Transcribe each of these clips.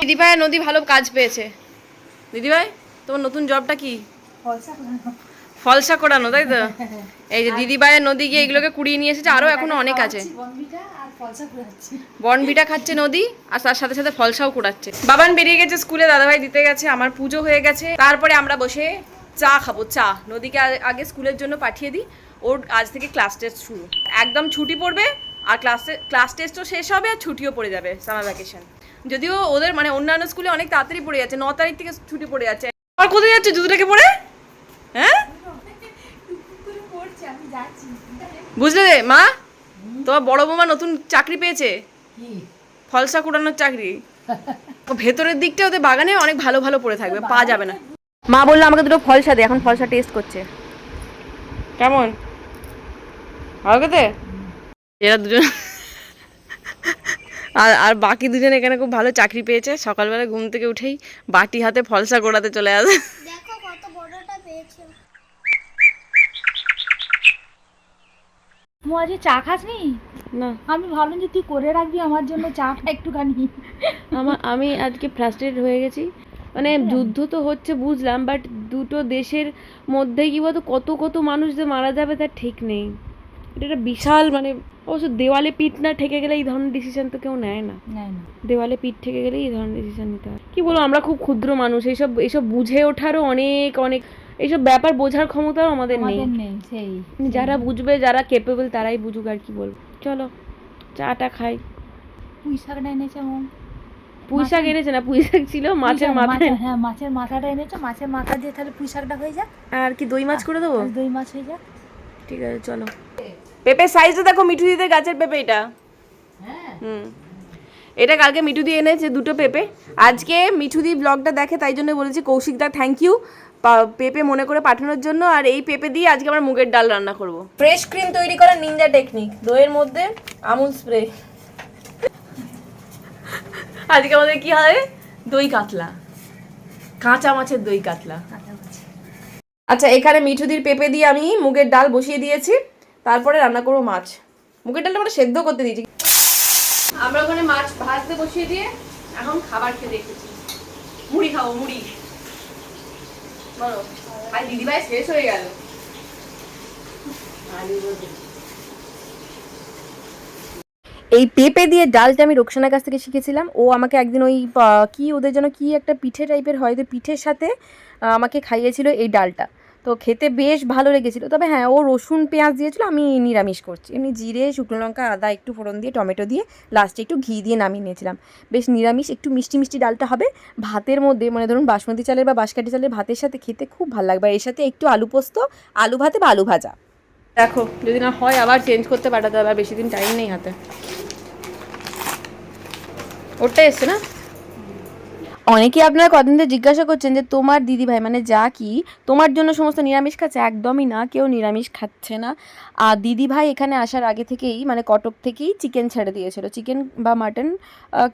দিদিভাই নদী ভালো কাজ পেয়েছে। দিদিভাই তোমার নতুন জবটা কি? ফলসা করানো। তাই তো? এই যে দিদিভাইয়ের নদী গিয়ে এগুলোকে কুড়িয়ে নিয়ে এসেছে আরও এখনও অনেক আছে। বনবিটা খাচ্ছে নদী আর তার সাথে সাথে ফলসাও কুড়াচ্ছে। বাবান বেরিয়ে গেছে স্কুলে দাদাভাই দিতে গেছে আমার পুজো হয়ে গেছে। তারপরে আমরা বসে চা খাব চা। নদীকে আগে স্কুলের জন্য পাঠিয়ে দিই ওর আজ থেকে ক্লাস টেস্ট শুরু। একদম ছুটি পড়বে আর ক্লাস ক্লাস টেস্টও শেষ হবে আর ছুটিও পড়ে যাবে সামার ভ্যাকেশন যদিও ওদের মানে অন্যান্য স্কুলে অনেক তাড়াতাড়ি পড়ে যাচ্ছে ন তারিখ থেকে ছুটি পড়ে যাচ্ছে। আর কোথায় যাচ্ছে জুতোটাকে পরে? হ্যাঁ? বুঝলে রে, মা? তোমার বড় বৌমা নতুন চাকরি পেয়েছে। ফলসা কুড়ানোর চাকরি। ও ভেতরের দিকটা ওদের বাগানে অনেক ভালো ভালো পড়ে থাকবে পাওয়া যাবে না। মা বলল আমাকে দুটো ফলসা দে এখন ফলসা টেস্ট করছে। কেমন? ভালো খেতে? এরা দুজন আর আর বাকি দুজন এখানে খুব ভালো চাকরি পেয়েছে। সকালবেলা ঘুম থেকে উঠেই বাটি হাতে ফলসা গোড়াতে চলে আসে। দেখো কত বড়টা পেয়েছ। মু আজকে চা খাসনি? না। আমি ভাবলাম যে তুই করে রাখবি আমার জন্য চাটা একটুখানি। আমার আমি আজকে ফ্রাস্ট্রেট হয়ে গেছি। মানে যুদ্ধ তো হচ্ছে বুঝলাম বাট দুটো দেশের মধ্যে কি বলতো কত কত মানুষ যে মারা যাবে তার ঠিক নেই। এটা একটা বিশাল মানে অবশ্য দেওয়ালে পিঠ না ঠেকে গেলে এই ধরনের ডিসিশন তো কেউ নেয় না। দেওয়ালে পিঠ ঠেকে গেলে এই ধরনের ডিসিশন নিতে হয়। কি বলব আমরা খুব ক্ষুদ্র মানুষ এইসব এইসব বুঝে ওঠারও অনেক অনেক এইসব ব্যাপার বোঝার ক্ষমতাও আমাদের নেই। নেই সেই যারা বুঝবে যারা কেপেবল তারাই বুঝুক আর কি বলব। চলো চাটা খাই। পুঁই শাকটা এনেছে মম পুঁই শাক এনেছে না? পুঁই শাক ছিল মাছের মাথা। হ্যাঁ মাছের মাথাটা এনেছে মাছের মাথা দিয়ে তাহলে পুঁই শাকটা হয়ে যাক। আর কি দই মাছ করে দেবো? দই মাছ হয়ে যাক। ঠিক আছে চলো। পেঁপের সাইজটা দেখো মিঠু দিতে গাছের পেঁপে এটা। হুম। এটা কালকে মিঠু দিয়ে এনেছে দুটো পেঁপে। আজকে মিঠু দি ব্লগটা দেখে তাই জন্য বলেছি কৌশিকদা থ্যাংক ইউ পেঁপে মনে করে পাঠানোর জন্য আর এই পেঁপে দিয়ে আজকে আমরা মুগের ডাল রান্না করব। ফ্রেশ ক্রিম তৈরি করার নিনজা টেকনিক দইয়ের মধ্যে আমুল স্প্রে আজকে আমাদের কি হবে দই কাতলা। কাঁচা মাছের দই কাতলা। আচ্ছা এখানে মিঠুদির পেঁপে দিয়ে আমি মুগের ডাল বসিয়ে দিয়েছি। তারপরে রান্না করব মাছ। মুগের ডালটা আমরা সেদ্ধ করতে দিয়েছি। আমরা ওখানে মাছ ভাজতে বসিয়ে দিয়ে এখন খাবার খেতে এসেছি মুড়ি খাব মুড়ি। বলো আর দিদিভাই শেষ হয়ে গেল। এই পেঁপে দিয়ে ডালটা আমি রোকসানার কাছ থেকে শিখেছিলাম। ও আমাকে একদিন ওই কি ওদের জন্য কি একটা পিঠে টাইপের হয় তো পিঠের সাথে আমাকে খাইয়েছিল এই ডালটা। তো খেতে বেশ ভালো লেগেছিলো। তবে হ্যাঁ ও রসুন, পেঁয়াজ দিয়েছিলো, আমি নিরামিষ করছি। এমনি জিরে, শুকনো লঙ্কা, আদা, একটু ফোড়ন দিয়ে, টমেটো দিয়ে লাস্টে একটু ঘি দিয়ে নামিয়ে নিয়েছিলাম। বেশ নিরামিষ, একটু মিষ্টি মিষ্টি ডালটা হবে। ভাতের মধ্যে মানে ধরুন বাসমতি চালের বা বাঁশকাঠি চালের ভাতের সাথে খেতে খুব ভালো লাগবে। এর সাথে একটু আলু পোস্ত, আলু ভাতে বা আলু ভাজা। দেখো, যদি না হয় আবার চেঞ্জ করতে পাঠাতে হবে বেশি দিন টাইম নেই হাতে। ওটা এসছে না? অনেকেই আপনারা কদিন ধরে জিজ্ঞাসা করছেন যে তোমার দিদি ভাই মানে যা কি তোমার জন্য সমস্ত নিরামিষ খাচ্ছে? একদমই না, কেউ নিরামিষ খাচ্ছে না। আর দিদি ভাই এখানে আসার আগে থেকেই মানে কটক থেকেই চিকেন ছেড়ে দিয়েছিল। চিকেন বা মাটন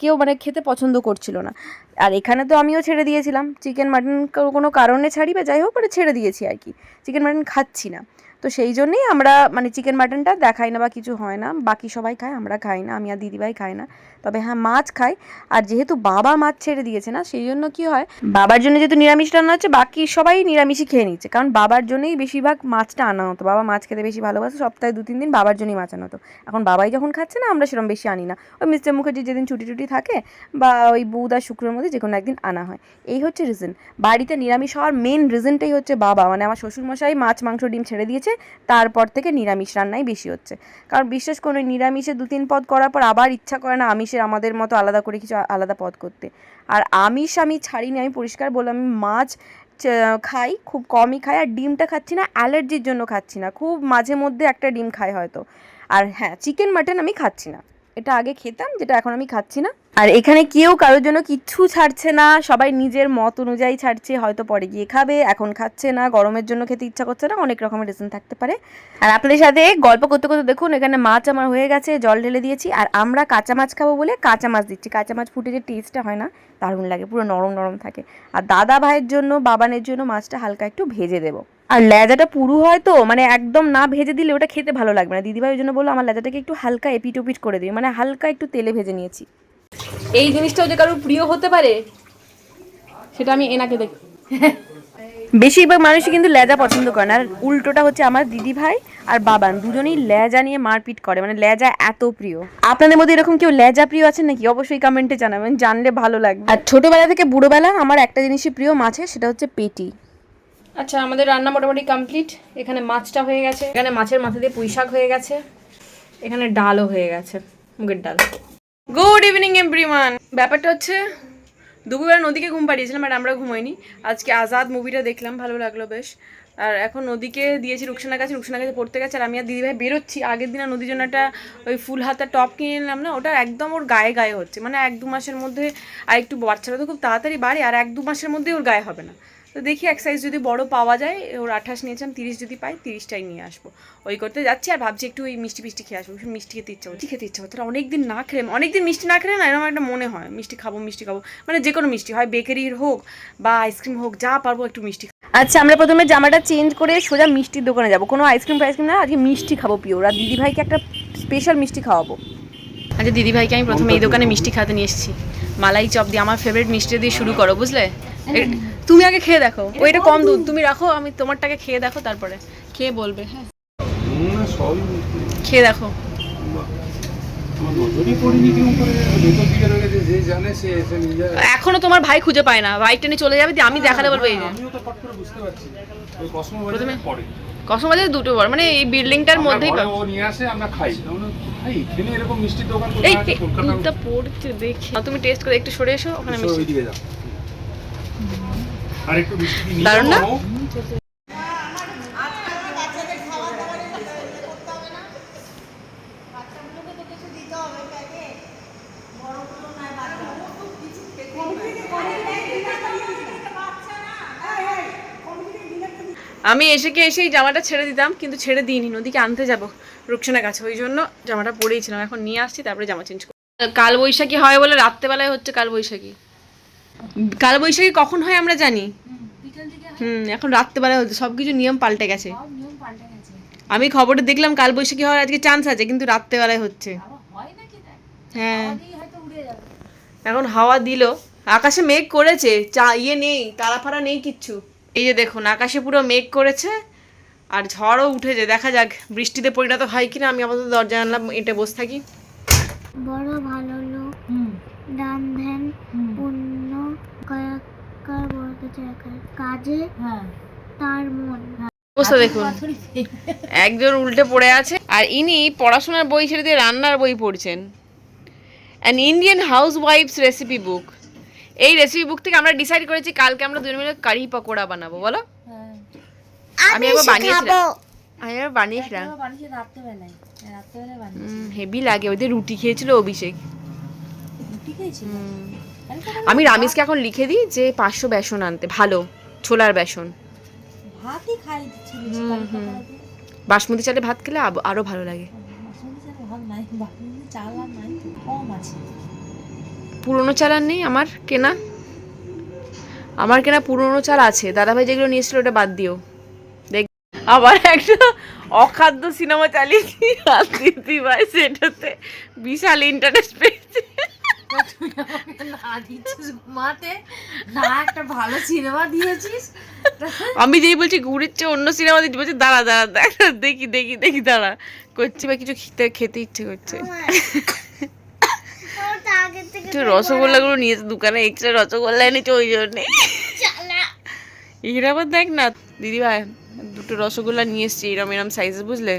কেউ মানে খেতে পছন্দ করছিল না। আর এখানে তো আমিও ছেড়ে দিয়েছিলাম। চিকেন মাটন কোনো কারণে ছাড়ি বা যাই হোক মানে ছেড়ে দিয়েছি আর কি। চিকেন মাটন খাচ্ছি না। তো সেই জন্যই আমরা মানে চিকেন মাটনটা দেখাই না বা কিছু হয় না। বাকি সবাই খায়, আমরা খাই না, আমি আর দিদিভাই খাই না। তবে হ্যাঁ মাছ খাই। আর যেহেতু বাবা মাছ ছেড়ে দিয়েছে না, সেই জন্য কি হয়, বাবার জন্য যেহেতু নিরামিষ রান্না হচ্ছে, বাকি সবাই নিরামিষই খেয়ে নিচ্ছে। কারণ বাবার জন্যই বেশিরভাগ মাছটা আনা হতো। বাবা মাছ খেতে বেশি ভালোবাসে, সপ্তাহে দু তিন দিন বাবার জন্যই মাছ আনা হতো। এখন বাবাই যখন খাচ্ছে না, আমরা সেরকম বেশি আনি না। ওই মিস্টার মুখার্জি যেদিন ছুটি টুটি থাকে, বা ওই বুধ আর শুক্রের মধ্যে যে কোনো একদিন আনা হয়। এই হচ্ছে রিজন বাড়িতে নিরামিষ হওয়ার মেন রিজনটাই হচ্ছে বাবা। মানে আমার শ্বশুরমশাই মাছ, মাংস, ডিম ছেড়ে দিয়েছে তারপর থেকে নিরামিষ রান্নাই বেশি হচ্ছে। কারণ বিশেষ করে নিরামিষে দু তিন পদ করার পর আবার ইচ্ছা করে না আমিষের আমাদের মতো আলাদা করে কিছু আলাদা পদ করতে। আর আমিষ আমি ছাড়িনি, আমি পরিষ্কার বললাম, আমি মাছ খাই, খুব কমই খাই। আর ডিমটা খাচ্ছি না, অ্যালার্জির জন্য খাচ্ছি না, খুব মাঝে মধ্যে একটা ডিম খাই হয়তো। আর হ্যাঁ চিকেন, মাটন আমি খাচ্ছি না। এটা আগে খেতাম, যেটা এখন আমি খাচ্ছি না। আর এখানে কেউ কারোর জন্য কিচ্ছু ছাড়ছে না, সবাই নিজের মত অনুযায়ী ছাড়ছে, হয়তো পরে গিয়ে খাবে, এখন খাচ্ছে না, গরমের জন্য খেতে ইচ্ছা করছে না, অনেক রকমের রিজন থাকতে পারে। আর আপনাদের সাথে গল্প করতে করতে দেখুন, এখানে মাছ আমার হয়ে গেছে, জল ঢেলে দিয়েছি, আর আমরা কাঁচা মাছ খাব বলে কাঁচা মাছ দিচ্ছি। কাঁচা মাছ ফুটে যে টেস্টটা হয় না, দারুণ লাগে, পুরো নরম নরম থাকে। আর দাদা ভাইয়ের জন্য, বাবানের জন্য মাছটা হালকা একটু ভেজে দেবো। আর লেজাটা পুরু হয় তো মানে একদম না ভেজে দিলে ওটা খেতে ভালো লাগবে না। দিদিভাই ওই জন্য বলল আমার লেজাটাকে একটু হালকা এপিট ওপিট করে দিই মানে হালকা একটু তেলে ভেজে নিয়েছি। এই জিনিসটাও যে কারোর প্রিয় হতে পারে সেটা আমি এনাকে দেখি বেশিরভাগ মানুষই কিন্তু লেজা পছন্দ করে না। আর উল্টোটা হচ্ছে আমার দিদি ভাই আর বাবান দুজনেই লেজা নিয়ে মারপিট করে মানে লেজা এত প্রিয়। আপনাদের মধ্যে এরকম কেউ লেজা প্রিয় আছেন নাকি? অবশ্যই কমেন্টে জানাবেন জানলে ভালো লাগবে। আর ছোটবেলা থেকে বুড়োবেলা আমার একটা জিনিসই প্রিয় মাছের সেটা হচ্ছে পেটি। আচ্ছা আমাদের রান্না মোটামুটি কমপ্লিট এখানে মাছটা হয়ে গেছে। এখানে মাছের মাথা দিয়ে পুঁই শাক হয়ে গেছে। এখানে ডালও হয়ে গেছে, মুগের ডাল। গুড ইভিনিং এভরিওয়ান ব্যাপারটা হচ্ছে, দুপুরবেলা নদীকে ঘুম পাড়িয়েছিলাম আর আমরা ঘুমাইনি। আজকে আজাদ মুভিটা দেখলাম, ভালো লাগল বেশ। আর এখন নদীকে দিয়েছি রুকসানার কাছে রুকসানার কাছে পড়তে গেছে, আর আমি আর দিদিভাই বেরোচ্ছি। আগের দিন নদীর জন্য একটা ওই ফুল হাতা টপ কিনে নিলাম না, ওটা একদম ওর গায়ে গায়ে হচ্ছে। মানে এক দু মাসের মধ্যে আর একটু বাচ্চারা তো খুব তাড়াতাড়ি বাড়ে, আর এক দু মাসের মধ্যে ওর গায়ে হবে না। তো দেখি এক সাইজ যদি বড় পাওয়া যায় ওর আঠাশ নিয়েছিলাম তিরিশ যদি পাই তিরিশটাই নিয়ে আসব। ওই করতে যাচ্ছি আর ভাবছি একটু ওই মিষ্টি মিষ্টি খেয়ে আসব। মিষ্টি খেতে ইচ্ছা হচ্ছে খেতে ইচ্ছা হচ্ছে অনেক দিন না খেলে অনেক দিন মিষ্টি না খেলে না এরকম একটা মনে হয়। মিষ্টি খাব মিষ্টি খাব। মানে যে কোনো মিষ্টি হয় বেকারির হোক বা আইসক্রিম হোক যা পারব একটু মিষ্টি আচ্ছা আমরা প্রথমে জামাটা চেঞ্জ করে সোজা মিষ্টির দোকানে যাব। কোনো আইসক্রিম ফাইসক্রিম না আজকে মিষ্টি খাব পিওর আর দিদিভাইকে একটা স্পেশাল মিষ্টি খাওয়াবো। আচ্ছা দিদিভাইকে আমি প্রথমে এই দোকানে মিষ্টি খাতে নিয়ে এসেছি। মালাই চপ দিয়ে আমার ফেভারিট মিষ্টি দিয়ে শুরু করো বুঝলে? তুমি আগে খেয়ে দেখো। ওইটা কম দুধ। তুমি রাখো আমি তোমারটাকে খেয়ে দেখো তারপরে। খেয়ে বলবে হ্যাঁ। খেয়ে দেখো। এখনও তোমার ভাই খুঁজে পায় না। বাইক টেনে চলে যাবে আমি দেখালে বলব এই যে। আমিও তো ফট করে বুঝতে পারছি। ওই কসমো বাজারে দুটো বার মানে এই বিল্ডিংটার মধ্যেই। ও নিয়ে আসে আমরা খাই। এখানে এরকম মিষ্টির দোকান এই দুধটা পড়ছে দেখি। তুমি টেস্ট করে একটু সরে এসো ওখানে মিষ্টি। আর একটু মিষ্টি নিয়ে না? আমি এসে কি এসেই জামাটা ছেড়ে দিতাম কিন্তু ছেড়ে দিইনি। নদীকে আনতে যাব রুকসানের কাছে। ওই জন্য জামাটা পরেইছিলাম এখন নিয়ে আসছি তারপরে জামা চেঞ্জ কাল বৈশাখী হয় বলে রাত্রেবেলায় হচ্ছে কাল বৈশাখী কাল বৈশাখী কখন হয় আমরা জানি। হুম এখন রাত্রেবেলায় হচ্ছে সব কিছু নিয়ম পাল্টে গেছে। আমি খবরে দেখলাম কাল বৈশাখী হওয়ার আজকে চান্স আছে কিন্তু রাত্রেবেলায় হচ্ছে। হয় হ্যাঁ। এখন হাওয়া দিল। আকাশে মেঘ করেছে চা ইয়ে নেই তারা ফাড়া নেই কিচ্ছু। এই যে দেখুন আকাশে পুরো মেঘ করেছে আর ঝড়ও উঠেছে দেখা যাক। বৃষ্টিতে পরিণত হয় কিনা আমি আপাতত দরজা আনলাম এটা বসে থাকি। বড় ভালো লোক হুম দান ধ্যান হুম পুণ্য কাজে হ্যাঁ। হ্যাঁ। তার মন। অবস্থা দেখুন। একজন উল্টে পড়ে আছে আর ইনি পড়াশোনার বই ছেড়ে দিয়ে রান্নার বই পড়ছেন। An Indian house wife's recipe book এই রেসিপি বুক থেকে আমরা ডিসাইড করেছি কালকে আমরা দুজন মিলে কারি পকোড়া বানাবো বলো। হ্যাঁ। আমি একবার বানিয়েছিলাম। আমি একবার বানিয়েছিলাম। হেভি লাগে। ওদের রুটি খেয়েছিল অভিষেক। রুটি খেয়েছিল? আমি রামিসকে এখন লিখে দিই যে পাঁচশো বেসন আনতে ভালো ছোলার বেসন। ভাতই খাই। বাসমতি চালে ভাত খেলে আরও ভালো লাগে। পুরনো চাল আর নেই আমার কেনা? আমার কেনা পুরনো চাল আছে। দাদাভাই যেগুলো নিয়েছিল ওটা বাদ দিও। দেখ আবার একটা অখাদ্য সিনেমা চালিয়েছি আর সেটাতে বিশাল ইন্টারেস্ট পেয়েছে। তুই আমাকে না দিচ্ছিস না একটা ভালো সিনেমা দিয়েছিস আমি যেই বলছি ঘুরেচ্ছে অন্য সিনেমা দিচ্ছি বলছি দাঁড়া দাঁড়া দাঁড়া, দেখি দেখি দেখি, দাঁড়া। করছি বা কিছু খেতে খেতে ইচ্ছে করছে। একটু রসগোল্লাগুলো নিয়েছে দোকানে এক্সট্রা রসগোল্লা এনেছে ওই জন্যে। এর আবার দেখ না, দিদি ভাই, দুটো রসগোল্লা নিয়ে এসছি, এরম এরম সাইজে বুঝলে?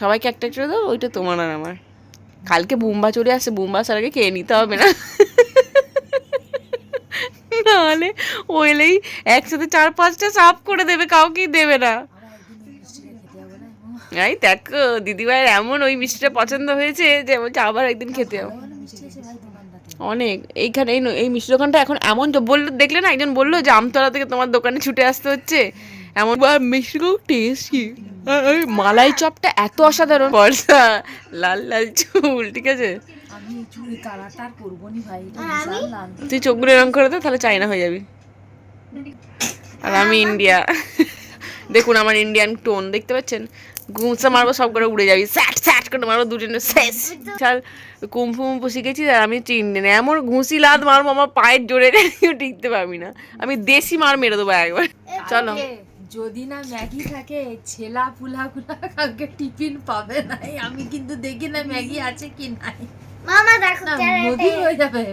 সবাইকে একটা একটা দাও, ওইটা তোমার আর আমার। কালকে বুম্বা চলে আসছে বুম্বা স্যারকে খেয়ে নিতে হবে না। নাহলে ওইলেই একসাথে চার পাঁচটা সাফ করে দেবে, কাউকেই দেবে না। এই দেখ, দিদিভাইয়ের এমন ওই মিষ্টিটা পছন্দ হয়েছে যে বলছে আবার একদিন খেতে হবে। অনেক, এইখানে এই মিষ্টি দোকানটা এখন এমন বলল, দেখলে না একজন বলল যে আমতলা থেকে তোমার দোকানে ছুটে আসতে হচ্ছে। এমন মিষ্টি টেস্টি মালাই চপটা এত অসাধারণ। বর্ষা লাল লাল চুল ঠিক আছে? তুই চোখগুলো এরকম করে দে তাহলে চাইনা হয়ে যাবি। আর আমি ইন্ডিয়া দেখুন আমার ইন্ডিয়ান টোন দেখতে পাচ্ছেন? ঘুমসা মারবো সব করে উড়ে যাবি। স্যাট স্যাট করে মারবো দুজনে শেষ। চাল কুম্ফু মুম্ফু শিখেছি আর আমি চিনি না এমন ঘুষি লাদ মারবো আমার পায়ের জোরে টিকতে পারবি না। আমি দেশি মার মেরে দেবো একবার। চলো। যদি না ম্যাগি থাকে ছেলা পুলা পুলা কালকে টিফিন পাবে নাই আমি কিন্তু দেখি না ম্যাগি আছে কি নাই। মামা দেখো নদী হয়ে যাবে।